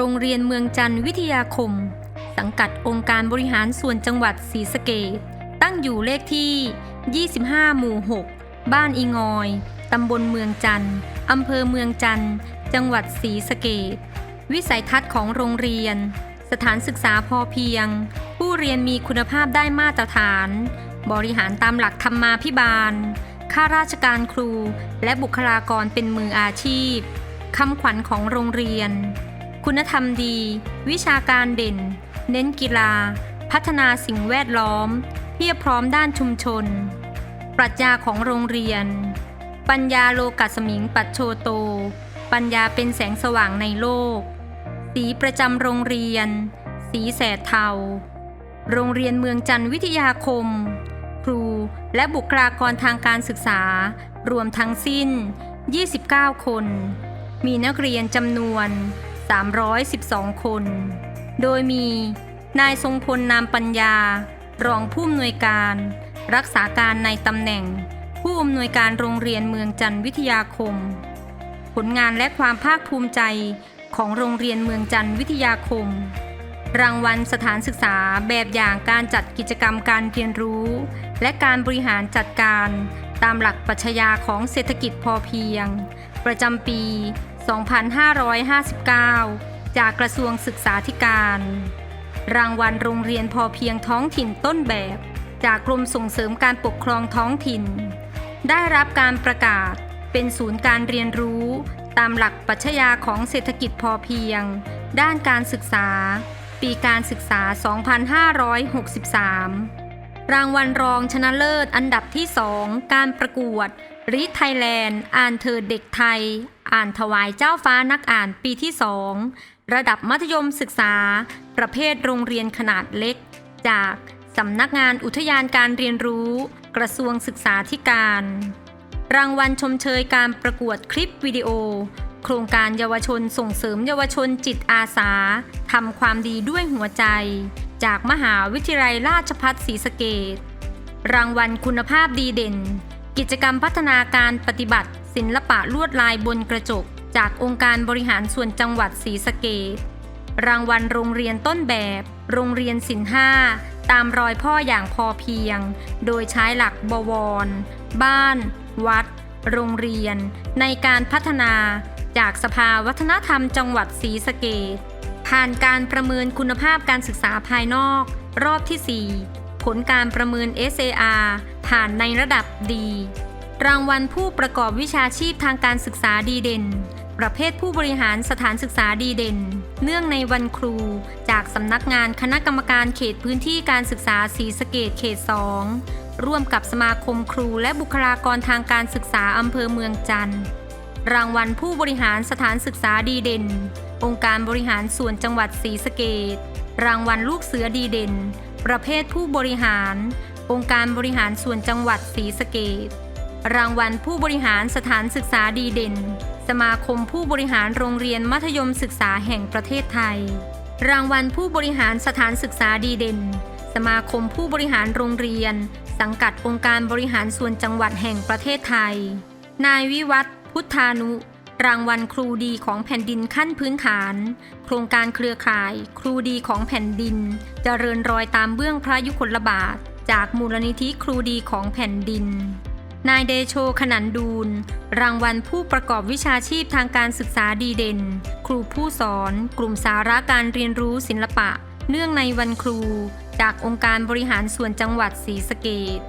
โรงเรียนเมืองจันทร์วิทยาคม สังกัดองค์การบริหารส่วนจังหวัดศรีสะเกษตั้งอยู่เลขที่ 25 หมู่ 6 บ้านอีงอย ตำบลเมืองจันทร์อำเภอเมืองจันทร์จังหวัดศรีสะเกษวิสัยทัศน์ของโรงเรียน สถานศึกษาพอเพียง ผู้เรียนมีคุณภาพได้มาตรฐาน บริหารตามหลักธรรมาภิบาลข้าราชการครูและบุคลากรเป็นมืออาชีพคำขวัญของโรงเรียน คุณธรรมดี วิชาการเด่น เน้นกีฬา พัฒนาสิ่งแวดล้อม เพียบพร้อมด้านชุมชน ปรัชญาของโรงเรียน ปัญญาโลกัสมิงปัจโชโต ปัญญาเป็นแสงสว่างในโลก สีประจำโรงเรียน สีแสดเทา โรงเรียนเมืองจันทร์วิทยาคม ครูและบุคลากรทางการศึกษา รวมทั้งสิ้น 29 คน มีนักเรียนจำนวน 312 คน โดยมี นายทรงพลนามปัญญา รองผู้อำนวยการ รักษาการในตำแหน่ง ผู้อำนวยการโรงเรียนเมืองจันทร์วิทยาคม ผลงานและความภาคภูมิใจของโรงเรียนเมืองจันทร์วิทยาคม รางวัลสถานศึกษาแบบอย่างการจัดกิจกรรมการเรียนรู้ และการบริหารจัดการตามหลักปรัชญาของเศรษฐกิจพอเพียง ประจำปี 2559 จากกระทรวงศึกษาธิการ รางวัลโรงเรียนพอเพียงท้องถิ่นต้นแบบ จากกรมส่งเสริมการปกครองท้องถิ่น ได้รับการประกาศเป็นศูนย์การเรียนรู้ ตามหลักปัชญาของเศรษฐกิจพอเพียง ด้านการศึกษา ปีการศึกษา 2563 รางวัลรองชนะเลิศอันดับที่ 2 การประกวด ริไทยแลนด์ อ่านเธอเด็กไทย อ่านถวายเจ้าฟ้านักอ่านปีที่2ระดับมัธยมศึกษา ประเภทโรงเรียนขนาดเล็ก จากสำนักงานอุทยานการเรียนรู้ กระทรวงศึกษาธิการ รางวัลชมเชยการประกวดคลิปวิดีโอ โครงการเยาวชนส่งเสริมเยาวชนจิตอาสาทำความดีด้วยหัวใจ จากมหาวิทยาลัยราชภัฏศรีสะเกษรางวัลคุณภาพดีเด่น กิจกรรมพัฒนาการปฏิบัติ ศิลปะลวดลายบนกระจก จากองค์การบริหารส่วนจังหวัดศรีสะเกษรางวัลโรงเรียนต้นแบบ โรงเรียนศิลห้าตามรอยพ่ออย่างพอเพียง โดยใช้หลักบวร บ้าน วัด โรงเรียน ในการพัฒนาจากสภาวัฒนธรรมจังหวัดศรีสะเกษผ่านการประเมินคุณภาพการศึกษาภายนอก รอบที่ 4 ลการประเมิน SAR ผ่านในระดับดี รางวัลผู้ประกอบวิชาชีพทางการศึกษาดีเด่น ประเภทผู้บริหารสถานศึกษาดีเด่น เนื่องในวันครู จากสำนักงานคณะกรรมการเขตพื้นที่การศึกษาศรีสะเกดเขต 2 ร่วมกับสมาคมครูและบุคลากรทางการศึกษาอำเภอเมืองจันทร์ รางวัลผู้บริหารสถานศึกษาดีเด่น องค์การบริหารส่วนจังหวัดศรีสะเกด รางวัลลูกเสือดีเด่น ประเภทผู้บริหาร องค์การบริหารส่วนจังหวัดศรีสะเกดรางวัลผู้บริหารสถานศึกษาดีเด่น สมาคมผู้บริหารโรงเรียนมัธยมศึกษาแห่งประเทศไทย รางวัลผู้บริหารสถานศึกษาดีเด่น สมาคมผู้บริหารโรงเรียน สังกัดองค์การบริหารส่วนจังหวัดแห่งประเทศไทย นายวิวัฒพุทธานุ รางวัลครูดีของแผ่นดินขั้นพื้นฐาน โครงการเครือข่าย ครูดีของแผ่นดินจเจริญรอยตามเบื้องพระยุคลบาท จากมูลนิธิครูดีของแผ่นดิน นายเดโชขนันดูล รางวัลผู้ประกอบวิชาชีพทางการศึกษาดีเด่น ครูผู้สอน กลุ่มสาระการเรียนรู้ศิลปะ เนื่องในวันครู จากองค์การบริหารส่วนจังหวัดศรีสะเกด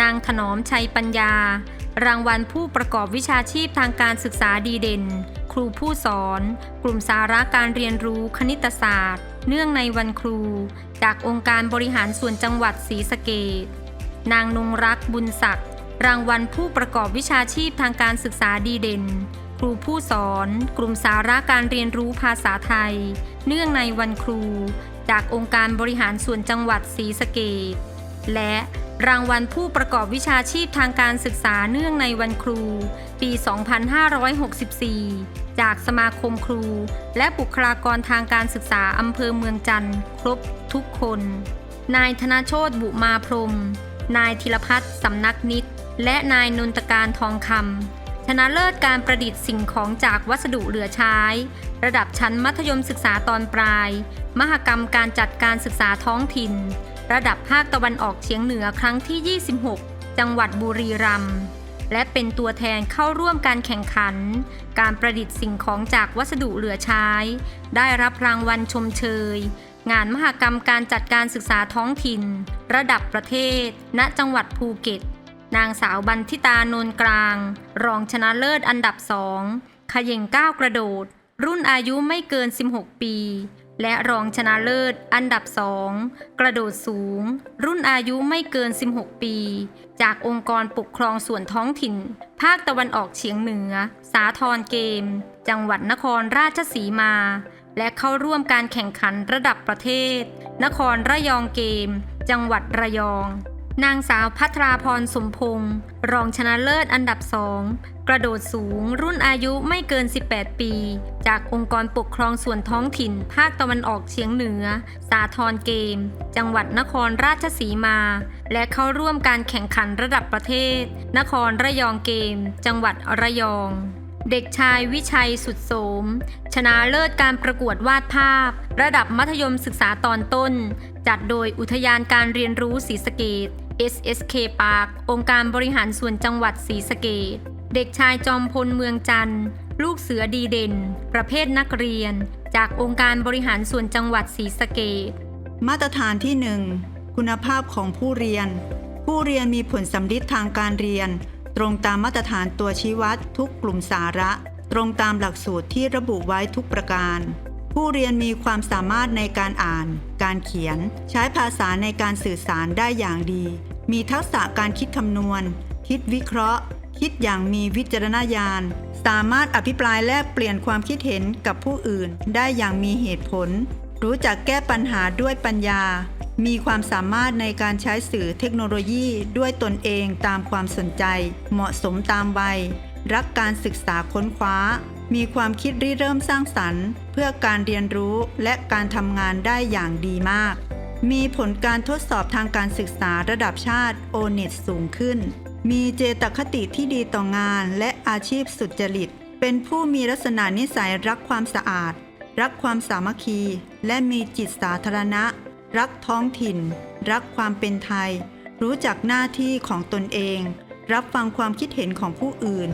นางถนอมชัยปัญญา รางวัลผู้ประกอบวิชาชีพทางการศึกษาดีเด่น ครูผู้สอน กลุ่มสาระการเรียนรู้คณิตศาสตร์ เนื่องในวันครู จากองค์การบริหารส่วนจังหวัดศรีสะเกดนางนงรักบุญศักดิ์รางวัลผู้ประกอบวิชาชีพทางการศึกษาดีเด่น ครูผู้สอน กลุ่มสาระการเรียนรู้ภาษาไทย เนื่องในวันครู จากองค์การบริหารส่วนจังหวัดศรีสะเกด และรางวัลผู้ประกอบวิชาชีพทางการศึกษาเนื่องในวันครู ปี 2564 จากสมาคมครู และบุคลากรทางการศึกษาอำเภอเมืองจันทร์ครบทุกคน นายธนโชตบุมาพรม นายธีรพัฒน์สำนักนิตและนายนนตการทองคำชนะเลิศการประดิษฐ์สิ่งของจากวัสดุเหลือใช้ ระดับชั้นมัธยมศึกษาตอนปลาย มหกรรมการจัดการศึกษาท้องถิ่น ระดับภาคตะวันออกเฉียงเหนือครั้งที่ 26 จังหวัดบุรีรัมย์และเป็นตัวแทนเข้าร่วมการแข่งขัน การประดิษฐ์สิ่งของจากวัสดุเหลือใช้ ได้รับรางวัลชมเชย งานมหกรรมการจัดการศึกษาท้องถิ่น ระดับประเทศ ณจังหวัดภูเก็ต นางสาวบันทิตานนกลาง รองชนะเลิศอันดับสองขย่งก้าวกระโดด รุ่นอายุไม่เกิน 16 ปี และรองชนะเลิศอันดับสองกระโดดสูง รุ่นอายุไม่เกิน 16 ปี จากองค์กรปกครองส่วนท้องถิ่น ภาคตะวันออกเฉียงเหนือ สาทรเกม จังหวัดนครราชสีมา และเข้าร่วมการแข่งขันระดับประเทศ นครระยองเกม จังหวัดระยอง นางสาวพัทราพรสมพงศ์รองชนะเลิศอันดับสองกระโดดสูงรุ่นอายุไม่เกิน 18 ปี จากองค์กรปกครองส่วนท้องถิ่น ภาคตะวันออกเฉียงเหนือ สาทรเกม จังหวัดนครราชสีมา และเข้าร่วมการแข่งขันระดับประเทศ นครระยองเกม จังหวัดระยอง เด็กชายวิชัยสุดโสม ชนะเลิศการประกวดวาดภาพ ระดับมัธยมศึกษาตอนต้น จัดโดยอุทยานการเรียนรู้ศรีสะเกด SSK Park องค์การบริหารส่วนจังหวัดศรีสะเกดเด็กชายจอมพลเมืองจันทร์ ลูกเสือดีเด่น ประเภทนักเรียน จากองค์การบริหารส่วนจังหวัดศรีสะเกดมาตรฐานที่ 1 คุณภาพของผู้เรียน ผู้เรียนมีผลสำลิดทางการเรียน ตรงตามมาตรฐานตัวชี้วัดทุกกลุ่มสาระ ตรงตามหลักสูตรที่ระบุไว้ทุกประการ ผู้เรียนมีความสามารถในการอ่าน การเขียน ใช้ภาษาในการสื่อสารได้อย่างดี มีทักษะการคิดคำนวณ คิดวิเคราะห์ คิดอย่างมีวิจารณญาณ สามารถอภิปรายแลกเปลี่ยนความคิดเห็นกับผู้อื่น ได้อย่างมีเหตุผล รู้จักแก้ปัญหาด้วยปัญญา มีความสามารถในการใช้สื่อเทคโนโลยีด้วยตนเองตามความสนใจ เหมาะสมตามวัย รักการศึกษาค้นคว้า มีความคิดริเริ่มสร้างสรรค์ เพื่อการเรียนรู้และการทำงานได้อย่างดีมาก มีผลการทดสอบทางการศึกษาระดับชาติโอเน็ตสูงขึ้น มีเจตคติที่ดีต่องานและอาชีพสุจริต เป็นผู้มีลักษณะนิสัยรักความสะอาด รักความสามัคคี และมีจิตสาธารณะ รักท้องถิ่น รักความเป็นไทย รู้จักหน้าที่ของตนเอง รับฟังความคิดเห็นของผู้อื่น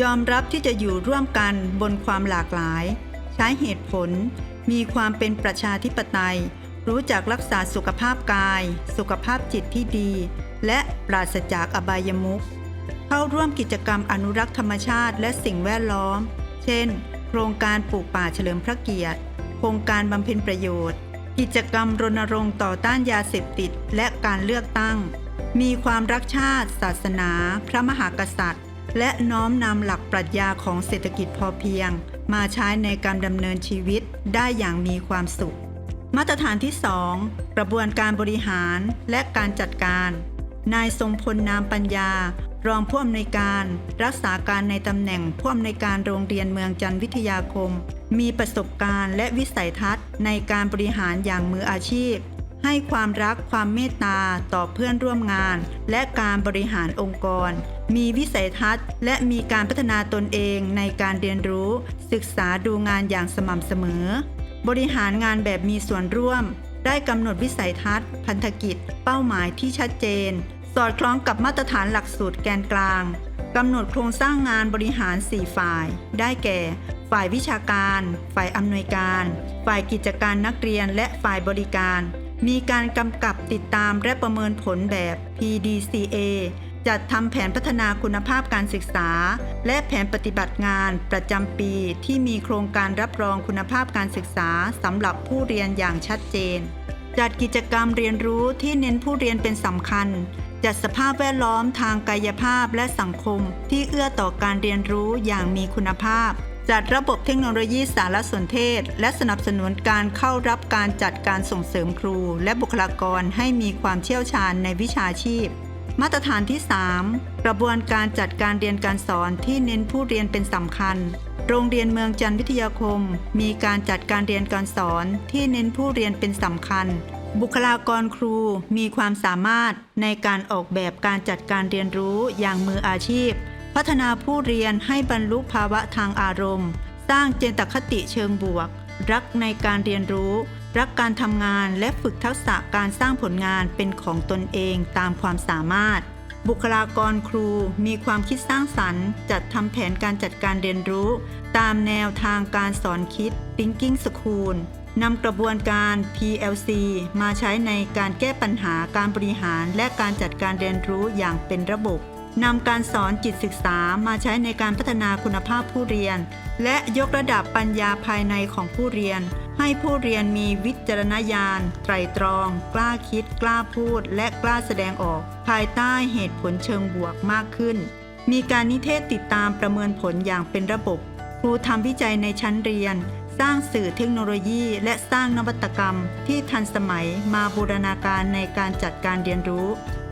ยอมรับที่จะอยู่ร่วมกันบนความหลากหลาย ใช้เหตุผล มีความเป็นประชาธิปไตย รู้จักรักษาสุขภาพกาย สุขภาพจิตที่ดี และปราศจากอบายมุขเข้าร่วมกิจกรรมอนุรักษ์ธรรมชาติและสิ่งแวดล้อม เช่น โครงการปลูกป่าเฉลิมพระเกียรติ โครงการบำเพ็ญประโยชน์ กิจกรรมรณรงค์ต่อต้านยาเสพติดและการเลือกตั้ง มีความรักชาติ ศาสนา พระมหากษัตริย์ และน้อมนำหลักปรัชญาของเศรษฐกิจพอเพียง มาใช้ในการดำเนินชีวิตได้อย่างมีความสุข มาตรฐานที่ 2 กระบวนการบริหารและการจัดการ นายทรงพลนามปัญญา รองผู้อำนวยการรักษาการในตำแหน่งผู้อำนวยการโรงเรียนเมืองจันทวิทยาคม มีประสบการณ์และวิสัยทัศน์ในการบริหารอย่างมืออาชีพ ให้ความรักความเมตตาต่อเพื่อนร่วมงาน และการบริหารองค์กร มีวิสัยทัศน์ และมีการพัฒนาตนเองในการเรียนรู้ ศึกษาดูงานอย่างสม่ำเสมอ บริหารงานแบบมีส่วนร่วม ได้กำหนดวิสัยทัศน์ พันธกิจ เป้าหมายที่ชัดเจน สอดคล้องกับมาตรฐานหลักสูตรแกนกลางกำหนดโครงสร้างงานบริหาร 4 ฝ่าย ได้แก่ ฝ่ายวิชาการ ฝ่ายอำนวยการ ฝ่ายกิจการนักเรียน และฝ่ายบริการ มีการกำกับติดตามและประเมินผลแบบ PDCA จัดทำแผนพัฒนาคุณภาพการศึกษา และแผนปฏิบัติงานประจำปีที่มีโครงการรับรองคุณภาพการศึกษาสำหรับผู้เรียนอย่างชัดเจน จัดกิจกรรมเรียนรู้ที่เน้นผู้เรียนเป็นสำคัญ จัดสภาพแวดล้อมทางกายภาพและสังคมที่เอื้อต่อการเรียนรู้อย่างมีคุณภาพ จัดระบบเทคโนโลยีสารสนเทศ และสนับสนุนการเข้ารับการจัดการส่งเสริมครู และบุคลากรให้มีความเชี่ยวชาญในวิชาชีพ มาตรฐานที่ 3 กระบวนการจัดการเรียนการสอนที่เน้นผู้เรียนเป็นสำคัญ โรงเรียนเมืองจันทร์วิทยาคม มีการจัดการเรียนการสอนที่เน้นผู้เรียนเป็นสำคัญ บุคลากรครูมีความสามารถในการออกแบบการจัดการเรียนรู้อย่างมืออาชีพ พัฒนาผู้เรียนให้บรรลุภาวะทางอารมณ์ สร้างเจนตคติเชิงบวก รักในการเรียนรู้ รักการทำงานและฝึกทักษะการสร้างผลงานเป็นของตนเองตามความสามารถ บุคลากรครูมีความคิดสร้างสรรค์ จัดทำแผนการจัดการเรียนรู้ ตามแนวทางการสอนคิด Thinking School นำกระบวนการ PLC มาใช้ในการแก้ปัญหาการบริหารและการจัดการเรียนรู้อย่างเป็นระบบ นำการสอนจิตศึกษามาใช้ในการพัฒนาคุณภาพผู้เรียน และยกระดับปัญญาภายในของผู้เรียน ให้ผู้เรียนมีวิจารณญาณ ไตรตรอง กล้าคิด กล้าพูด และกล้าแสดงออก ภายใต้เหตุผลเชิงบวกมากขึ้น มีการนิเทศติดตามประเมินผลอย่างเป็นระบบ ครูทำวิจัยในชั้นเรียน สร้างสื่อเทคโนโลยี และสร้างนวัตกรรม ที่ทันสมัยมาบูรณาการในการจัดการเรียนรู้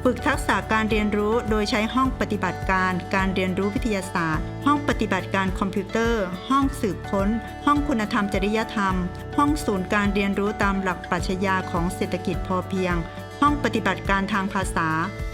ฝึกทักษะการเรียนรู้โดยใช้ห้องปฏิบัติการการเรียนรู้วิทยาศาสตร์ ห้องปฏิบัติการคอมพิวเตอร์ ห้องสืบค้น ห้องคุณธรรมจริยธรรม ห้องศูนย์การเรียนรู้ตามหลักปรัชญาของเศรษฐกิจพอเพียง ห้องปฏิบัติการทางภาษา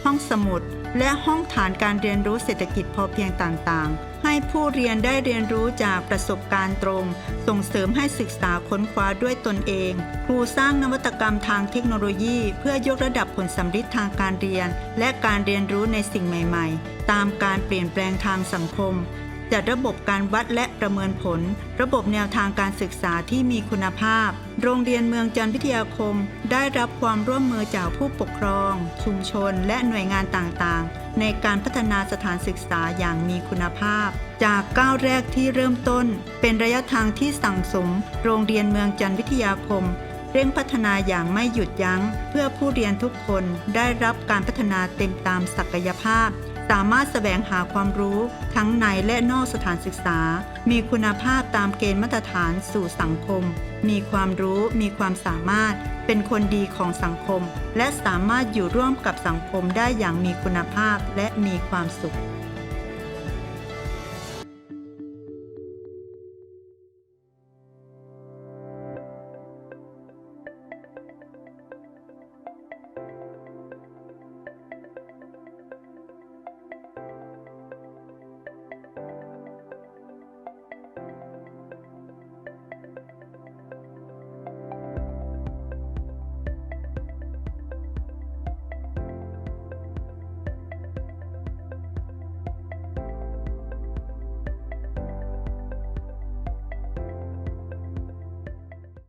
ห้องสมุด และห้องฐานการเรียนรู้เศรษฐกิจพอเพียงต่างๆ ให้ผู้เรียนได้เรียนรู้จากประสบการณ์ตรง ส่งเสริมให้ศึกษาค้นคว้าด้วยตนเอง ครูสร้างนวัตกรรมทางเทคโนโลยี เพื่อยกระดับผลสัมฤทธิ์ทางการเรียน และการเรียนรู้ในสิ่งใหม่ ๆ ตามการเปลี่ยนแปลงทางสังคม จัดระบบการวัดและประเมินผล ระบบแนวทางการศึกษาที่มีคุณภาพ โรงเรียนเมืองจันทวิทยาคม ได้รับความร่วมมือจากผู้ปกครอง ชุมชน และหน่วยงานต่างๆ ในการพัฒนาสถานศึกษาอย่างมีคุณภาพ จากก้าวแรกที่เริ่มต้น เป็นระยะทางที่สั่งสม โรงเรียนเมืองจันทวิทยาคมเร่งพัฒนาอย่างไม่หยุดยัง้ง เพื่อผู้เรียนทุกคนได้รับการพัฒนาเต็มตามศักยภาพ สามารถแสวงหาความรู้ทั้งในและนอกสถานศึกษา มีคุณภาพตามเกณฑ์มาตรฐานสู่สังคม มีความรู้มีความสามารถ เป็นคนดีของสังคม และสามารถอยู่ร่วมกับสังคมได้อย่างมีคุณภาพและมีความสุข